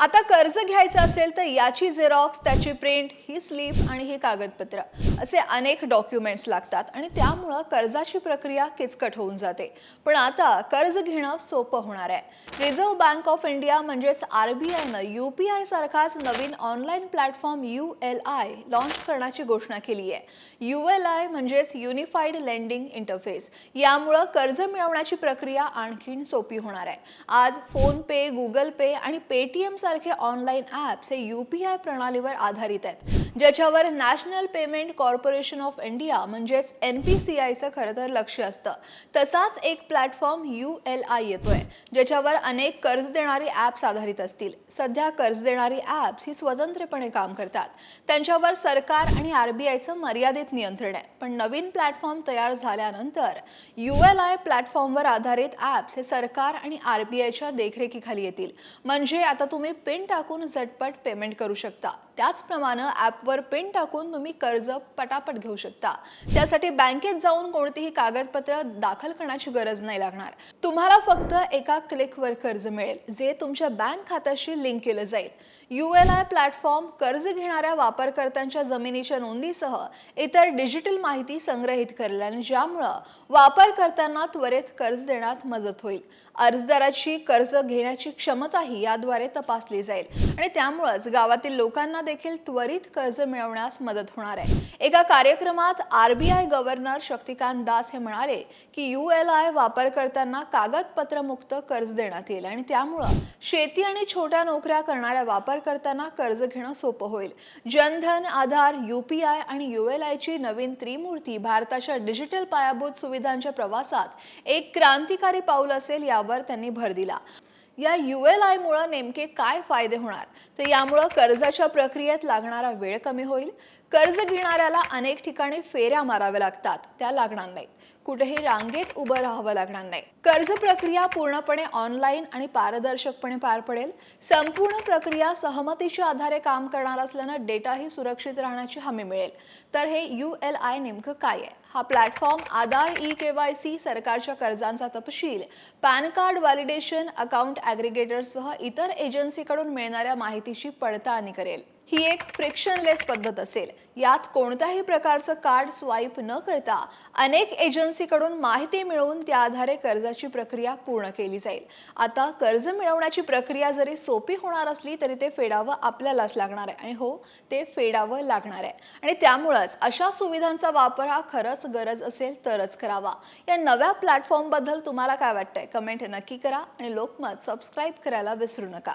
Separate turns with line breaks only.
आता कर्ज घ्यायचं असेल तर याची झेरॉक्स त्याची प्रिंट ही स्लिप आणि ही कागदपत्र. असे अनेक डॉक्युमेंट्स लागतात आणि त्यामुळं कर्जाची प्रक्रिया किचकट होऊन जाते. पण आता कर्ज घेणं सोपं होणार आहे. रिझर्व्ह बँक ऑफ इंडिया म्हणजेच आर बी आयनं यू पी आय सारखाच नवीन online platform U L I launch करण्याची घोषणा केली आहे यू एल आय म्हणजेच युनिफाईड लेंडिंग इंटरफेस यामुळं कर्ज मिळवण्याची प्रक्रिया आणखीन सोपी होणार आहे. आज फोनपे गुगल पे आणि पेटीएम सारखे ऑनलाईन ॲप्स हे यू पी आय प्रणालीवर आधारित आहेत. ज्याच्यावर national payment corporation of India म्हणजेच एन पी सी आयचं खरं तर लक्ष असतं. तसाच एक प्लॅटफॉर्म यू एल आय येतोय ज्याच्यावर अनेक कर्ज देणारी ॲप्स आधारित असतील. सध्या कर्ज देणारी ॲप्स ही स्वतंत्रपणे काम करतात. त्यांच्यावर सरकार आणि आर बी आयचं मर्यादित नियंत्रण आहे. पण नवीन प्लॅटफॉर्म तयार झाल्यानंतर यू एल आय प्लॅटफॉर्मवर आधारित ॲप्स हे सरकार आणि आर बी आयच्या देखरेखीखाली येतील. म्हणजे आता तुम्ही पिन टाकून झटपट पेमेंट करू शकता. त्याचप्रमाणे ॲपवर पिन टाकून तुम्ही कर्ज पटापट घेऊ शकता. त्यासाठी बँकेत जाऊन कोणतीही कागदपत्र दाखल करण्याची गरज नाही लागणार. तुम्हाला फक्त एका क्लिकवर कर्ज मिळेल जे तुमच्या बँक खात्याशी लिंक केलं जाईल. यू एल आय प्लॅटफॉर्म कर्ज घेणाऱ्या वापरकर्त्यांच्या जमिनीच्या नोंदीसह इतर डिजिटल माहिती संग्रहित करेल आणि ज्यामुळं वापरकर्त्यांना त्वरित कर्ज देण्यात मदत होईल. अर्जदाराची कर्ज घेण्याची क्षमताही याद्वारे तपासली जाईल. आणि त्यामुळंच गावातील लोकांना देखील त्वरित कर्ज मिळवण्यास मदत होणार आहे. एका कार्यक्रमात आरबीआय गव्हर्नर शक्तिकांत दास हे म्हणाले की यू एल आय वापरकर्त्यांना कागदपत्रमुक्त कर्ज देण्यात येईल आणि त्यामुळं शेती आणि छोट्या नोकऱ्या करणाऱ्या वापरकर्त्यांना कर्ज घेणं सोपं होईल. जनधन आधार युपीआय आणि यू एल आयची नवीन त्रिमूर्ती भारताच्या डिजिटल पायाभूत सुविधांच्या प्रवासात एक क्रांतिकारी पाऊल असेल यावर त्यांनी भर दिला. या यू एल आयमुळं नेमके काय फायदे होणार? तर यामुळं कर्जाच्या प्रक्रियेत लागणारा वेळ कमी होईल. कर्ज घेणाऱ्याला अनेक ठिकाणी फेऱ्या माराव्या लागतात त्या लागणार नाहीत. कुठेही रांगेत उभं राहावं लागणार नाही. कर्ज प्रक्रिया पूर्णपणे ऑनलाईन आणि पारदर्शकपणे पार पडेल. संपूर्ण प्रक्रिया सहमतीच्या आधारे काम करणार असल्यानं डेटाही सुरक्षित राहण्याची हमी मिळेल. तर हे यू एल आय नेमकं काय आहे? हा platform Aadhaar E K Y C सरकारच्या कर्जांचा तपशील पॅन कार्ड व्हॅलिडेशन अकाउंट ॲग्रिगेटरसह इतर एजन्सीकडून मिळणाऱ्या माहितीची पडताळणी करेल. ही एक फ्रिक्शनलेस पद्धत असेल. यात कोणत्याही प्रकारचं कार्ड स्वाईप न करता अनेक एजन्सीकडून माहिती मिळवून त्या आधारे कर्जाची प्रक्रिया पूर्ण केली जाईल. आता कर्ज मिळवण्याची प्रक्रिया जरी सोपी होणार असली तरी ते फेडावं आपल्यालाच लागणार आहे. आणि हो ते फेडावं लागणार आहे. आणि त्यामुळंच अशा सुविधांचा वापर हा खरंच गरज असेल तरच करावा. या नव्या प्लॅटफॉर्मबद्दल तुम्हाला काय वाटतंय? कमेंट नक्की करा आणि लोकमत सबस्क्राईब करायला विसरू नका.